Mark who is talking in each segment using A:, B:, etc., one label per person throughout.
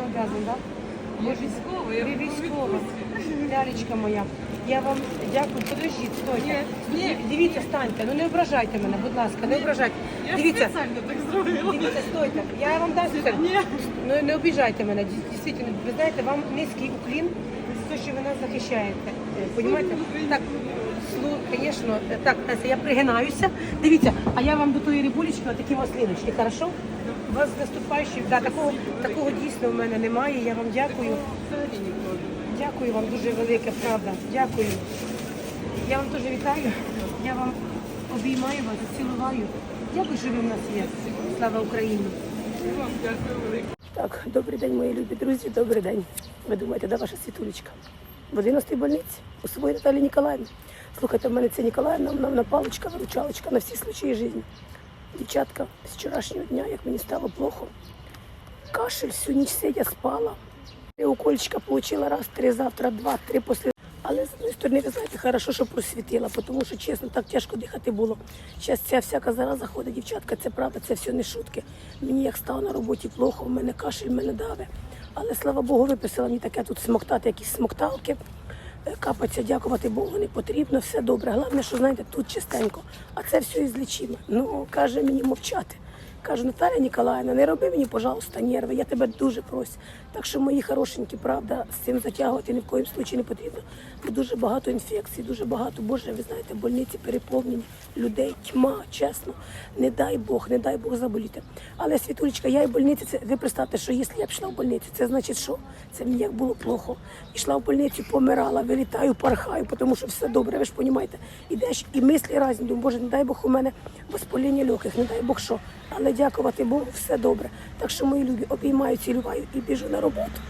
A: не обов'язаний, так?
B: Я військова, я
A: Ви військова. Лялечка моя. Я вам дякую. Подождіть, стойте.
B: Ні, ні.
A: Дивіться, станьте. Ну не ображайте мене, будь ласка, не ображайте.
B: Я
A: Дивіться,
B: спеціально так зробила.
A: дивіться, стойте. Я вам дам це.
B: Ні.
A: Ну не обіжайте мене. Дійсно, ви знаєте, вам низький уклін за те, що ви нас захищаєте. Е, Понімаєте? Так, слу, звісно, так, Тася, я пригинаюся. Дивіться, а я вам до тої рибулечки отакі маслиночки, хорошо? Вас наступаючий, да, такого, такого дійсно в мене немає. Я вам дякую. Дякую вам дуже велике, правда. Дякую. Я вам дуже вітаю. Я вам обіймаю вас, цілуваю. Дякую, що ви в нас є. Слава Україні! Так, добрий день, мої любі друзі, добрий день. Ви думаєте, де ваша світулечка? В 11-й больниці у своїй Наталі Ніколаївні. Слухайте, в мене це Ніколаївна, нам на паличка, виручалочка на всі случаї житті. Дівчатка, з вчорашнього дня, як мені стало плохо, кашель, всю ніч сидя спала. Три укольчика отримала раз, три завтра, два, три після. Але з однієї сторони, ви знаєте, хорошо, що просвітила, тому що чесно, так тяжко дихати було. Зараз ця всяка зараза ходить, дівчатка, це правда, це все не шутки. Мені як стало на роботі плохо, в мене кашель, в мене даве. Але слава Богу, виписала мені таке тут смоктати, якісь смокталки. Капатися, дякувати Богу, не потрібно, все добре. Головне, що знаєте, тут чистенько, а це все ізлічимо. Ну, каже мені мовчати. Кажу, Наталя Ніколаївна, не роби мені, пожалуйста, нерви, я тебе дуже прошу. Так що мої хорошенькі, правда, з цим затягувати ні в коїм случаї не потрібно. Бо дуже багато інфекцій, дуже багато, боже, ви знаєте, больниці переповнені, людей, тьма, чесно. Не дай Бог, не дай Бог заболіти. Але світулечка, я і больниці, це ви представте, що якщо я пішла в больницю, це значить що? Це мені як було плохо. Ішла в больницю, помирала, вилітаю, пархаю, тому що все добре, ви ж розумієте. Ідеш і мислі разні, думаю, боже, не дай Бог у мене воспаління легких, не дай Бог що. Але дякувати Богу, все добре. Так що мої любі обіймаю, цілюваю і біжу на роботу.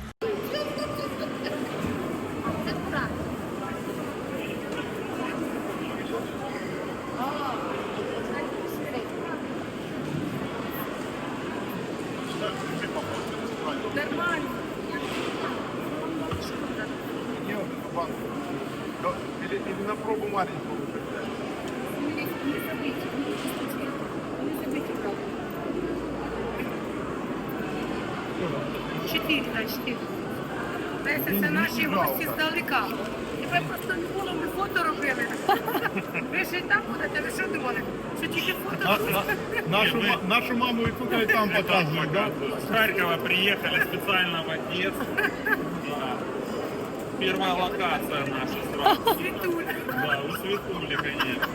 A: Чотири, да, чотири. Це, це наші гості здалека. Тебе просто не було, ми фото робили. Ви ще й там будете, ви що думали? Що тільки фото робили?
C: Нашу, ма- нашу маму и тут, и там показывают, да?
D: С Харькова приехали специально в Одессу. Да. Первая локация наша сразу.
A: Світуля.
D: Да, у Светули, конечно.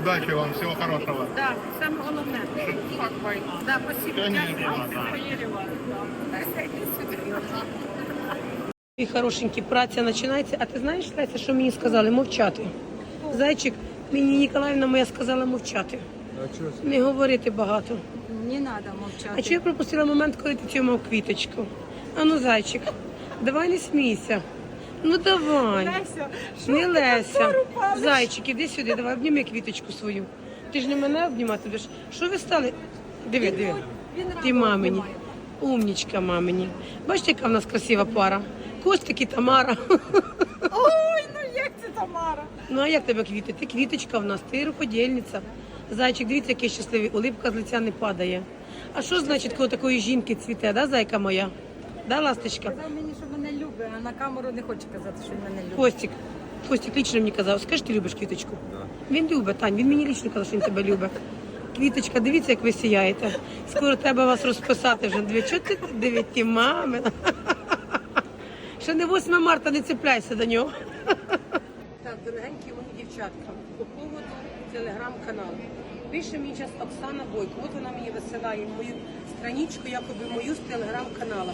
C: Удачи вам, всего хорошего.
A: Так, саме головне. Да, спасибо. Мій хорошенький, праця починається. А ти знаєш, Леся, що мені сказали? Мовчати. Зайчик, мені Ніколаївна моя сказала мовчати. Не говорити багато.
B: Не треба мовчати.
A: А чи я пропустила момент, коли ти тримав квіточку? А ну, зайчик, давай не смійся. Ну давай.
B: Леся,
A: Не Леся.
B: втору палиш?
A: Зайчик, іди сюди, давай обніми квіточку свою. Ти ж не мене обнімати будеш. Що ви стали? Диви, диви.
B: Він
A: Ти
B: радо
A: мамині.
B: обнімає.
A: Умнічка мамині. Бачите, яка в нас красива пара. Костик і Тамара.
B: Ой, ну як це Тамара?
A: Ну а як тебе квіти? Ти квіточка в нас, ти рукодільниця. Зайчик, дивіться, який щасливий. Улипка з лиця не падає. А що значить, коли такої жінки цвіте, да, зайка моя? Да, ласточка?
B: Казав мені, що мене любить, а на камеру не хоче казати, що він мене любить.
A: Костік, Костік лічно мені казав, скажи, ти любиш квіточку? Він любить, Тань, він мені лічно казав, що він тебе любить. Квіточка, дивіться, як ви сіяєте. Скоро треба вас розписати вже. Дві, чого ти дивіться, мами? Ще не 8 марта, не цепляйся до нього. Так, дорогенькі мої дівчатка, по поводу телеграм-каналу. Пише мені зараз Оксана Бойко. От вона мені висилає мою страничку, якоби мою з телеграм-канала.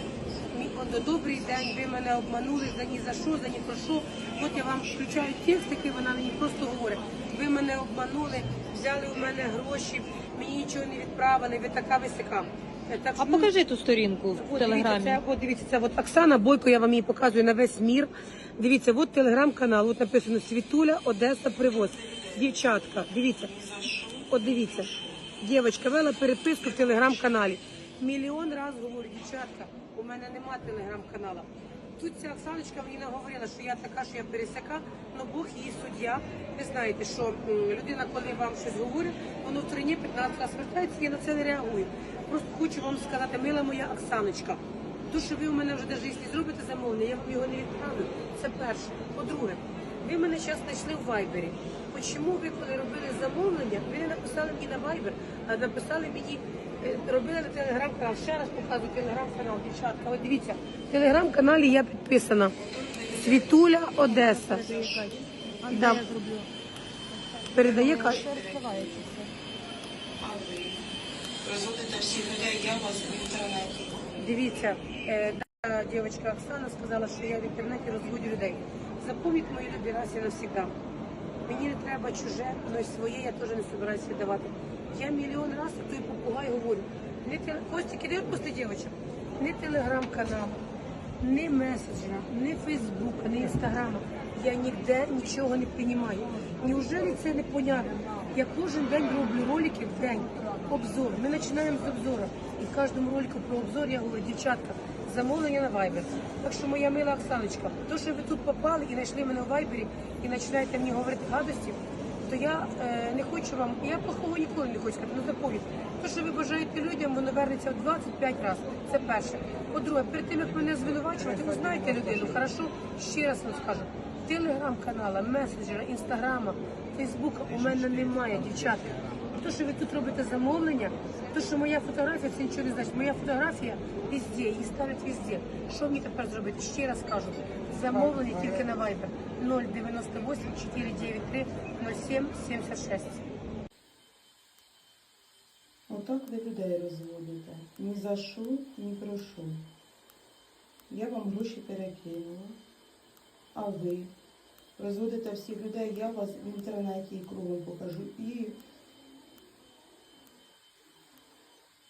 A: Добрий день, ви мене обманули за ні за що, за ні про що. От я вам включаю текст, який вона мені просто говорить. Ви мене обманули, взяли у мене гроші, мені нічого не відправили, ви така висока. Так,
E: А
A: ну,
E: покажи ту сторінку в
A: От
E: телеграмі.
A: Дивіться, це, от дивіться, це от Оксана Бойко, я вам її показую на весь мір. Дивіться, от телеграм-канал, от написано Світуля, Одеса, Привоз. Дівчатка, дивіться, от дивіться. Дівчатка вела переписку в телеграм-каналі. Мільйон раз говорю, дівчатка, у мене нема телеграм-канала. Тут ця Оксаночка мені наговорила, що я така, що я пересяка, але Бог її суддя. Ви знаєте, що людина, коли вам щось говорить, воно в трині 15 разів звертається, я на це не реагую. Просто хочу вам сказати, мила моя Оксаночка, То, що ви у мене вже навіть якщо зробите замовлення, я вам його не відправлю. Це перше. По-друге, ви мене зараз знайшли в Вайбері. Чому ви, коли робили замовлення, ви не написали мені на Вайбер, а написали мені, е, робили на телеграм-канал. Ще раз показую телеграм-канал, дівчатка. От дивіться, в телеграм-каналі я підписана. Світуля Одеса. Да. Передає ка-
E: Розводите всіх людей, я вас в інтернеті.
A: Дивіться, е, та дівчинка Оксана сказала, що я в інтернеті розводю людей. Запомніть мої любі раз і навсегда. Мені не треба чуже, але своє я теж не собираюся віддавати. Я мільйон разів той попугай говорю. Не теле... Костік, іди відпусти дівчинок. Не телеграм-канал, не меседжера, не фейсбука, не інстаграма. Я ніде нічого не приймаю. Неужели це не понятно? Я кожен день роблю ролики в день. Обзор. Ми починаємо з обзору. І в кожному ролику про обзор я говорю, дівчатка, замовлення на Viber. Так що моя мила Оксаночка, то, що ви тут попали і знайшли мене в Viber і починаєте мені говорити гадості, то я е, не хочу вам, я плохого ніколи не хочу сказати, ну запомніть. То, що ви бажаєте людям, воно вернеться в 25 разів. Це перше. По-друге, перед тим, як мене звинувачувати, ви знаєте людину, хорошо, ще раз вам скажу. Телеграм-канала, меседжера, інстаграма, фейсбука у мене немає, дівчатка. То, що ви тут робите замовлення, то, що моя фотографія, це нічого не значить. Моя фотографія везде, її ставлять везде. Що мені тепер зробити? Ще раз кажу. Замовлення тільки на Viber 098 493 07 76.
F: Отак ви людей розводите. Ні за що, ні про що. Я вам гроші перекинула, а ви розводите всіх людей, я вас в інтернеті і кругом покажу. І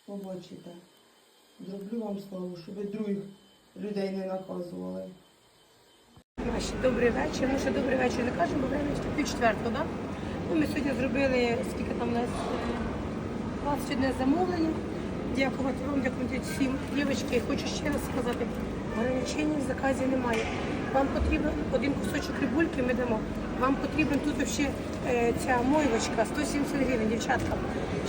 F: побачите. Зроблю вам славу, щоб других людей не наказували.
A: Добрий вечір. Ну, ще добрий вечір не кажемо, бо время пів четвертого, да? Ну, ми сьогодні зробили, скільки там у нас, е, 21 замовлення. Дякувати вам, дякувати всім. Дівчатки, хочу ще раз сказати, ограничень в заказі немає. Вам потрібен один кусочок рибульки, ми дамо. Вам потрібен тут ще е, ця мойвочка, 170 гривень, дівчатка.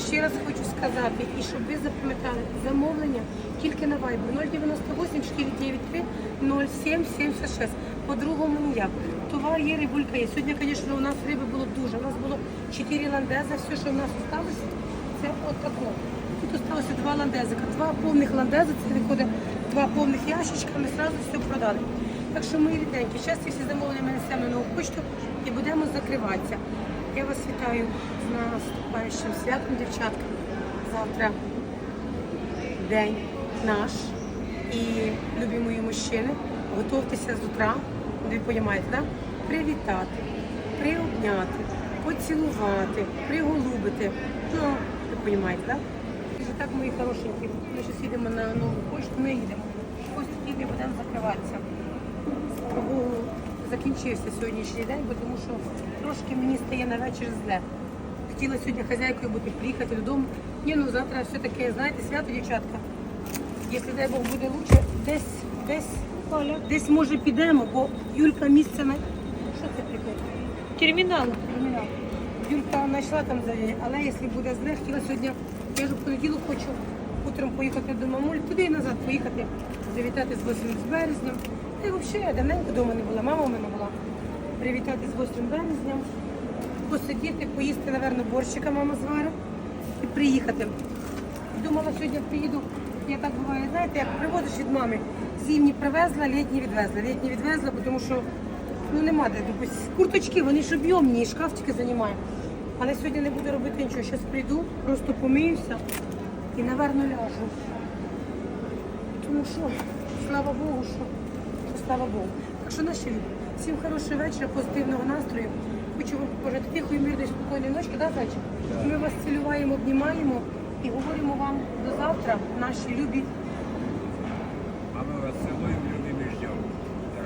A: Ще раз хочу сказати, і щоб ви запам'ятали, замовлення тільки на Viber 098 493 0776. По-другому ніяк. Товар є, рибулька є. Сьогодні, звісно, у нас риби було дуже. У нас було 4 ландеза, все, що в нас залишилося, це от тако. Тут залишилося два ландезика. Два повних ландези, це виходить два повних ящичка, ми одразу все продали. Так що, мої рідненькі, зараз всі замовлення ми несемо на почту і будемо закриватися. Я вас вітаю з наступаючим святом, дівчатка. Завтра день наш. І любі мої мужчини, готуйтеся з утра, ви розумієте, да? привітати, приобняти, поцілувати, приголубити. Ну, ви розумієте? Да? І так, мої хорошенькі, ми зараз їдемо на нову почту, ми їдемо. Ось ми будемо закриватися. Закінчився сьогоднішній день, бо тому що трошки мені стає на вечір зле. Хотіла сьогодні хазяйкою бути, приїхати додому. Ні, ну завтра все-таки, знаєте, свято, дівчатка. Якщо дай Бог буде лучше, десь, десь, Оля, десь може підемо, бо Юлька місце на. Що це таке? Термінал. Термінал. Юлька знайшла там завідання, але якщо буде зле, хотіла сьогодні, я ж в понеділок хочу утром поїхати до мамулі, туди і назад поїхати, завітати з 8 з березням. Та взагалі я давненько вдома не була, мама у мене була. Привітати з 8 березням, посидіти, поїсти, напевно, борщика мама зварить і приїхати. Думала, сьогодні приїду. Я так буває, знаєте, як приводиш від мами. Зимні привезла, літні відвезла. Літні відвезла, тому що ну нема де. Тобто, курточки, вони ж об'ємні, шкафчики займають. Але сьогодні не буду робити нічого. Зараз прийду, просто помиюся і, напевно, ляжу. Тому що, слава Богу, що слава Богу. Так що наші люди, всім хорошого вечора, позитивного настрою. Хочу вам побажати тихої, мирної, спокійної ночки, да, зайчик? Ми вас цілюємо, обнімаємо і говоримо вам до завтра, наші любі